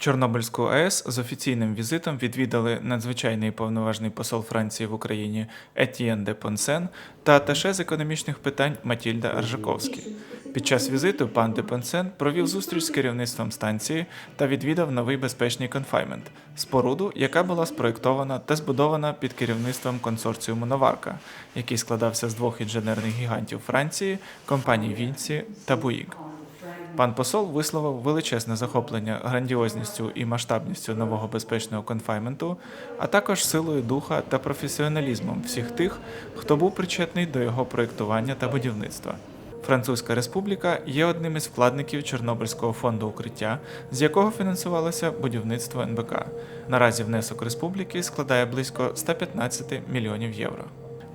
Чорнобильську АЕС з офіційним візитом відвідали надзвичайний повноважний посол Франції в Україні Етьєн де Понсен та аташе з економічних питань Матільда Аржаковський. Під час візиту пан де Понсен провів зустріч з керівництвом станції та відвідав новий безпечний конфаймент споруду, яка була спроєктована та збудована під керівництвом консорціуму Новарка, який складався з двох інженерних гігантів Франції, компаній Вінці та Буїк. Пан посол висловив величезне захоплення грандіозністю і масштабністю нового безпечного конфайменту, а також силою духа та професіоналізмом всіх тих, хто був причетний до його проєктування та будівництва. Французька республіка є одним із вкладників Чорнобильського фонду укриття, з якого фінансувалося будівництво НБК. Наразі внесок республіки складає близько 115 мільйонів євро.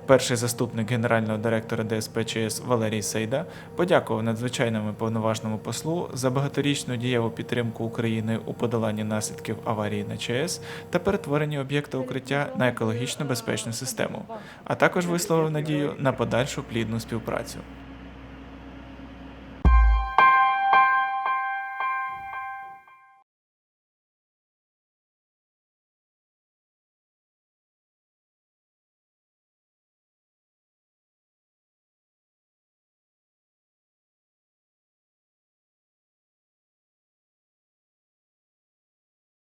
Перший заступник генерального директора ДСП ЧС Валерій Сейда подякував надзвичайному повноважному послу за багаторічну дієву підтримку України у подоланні наслідків аварії на ЧС та перетворенні об'єкта укриття на екологічно безпечну систему, а також висловив надію на подальшу плідну співпрацю.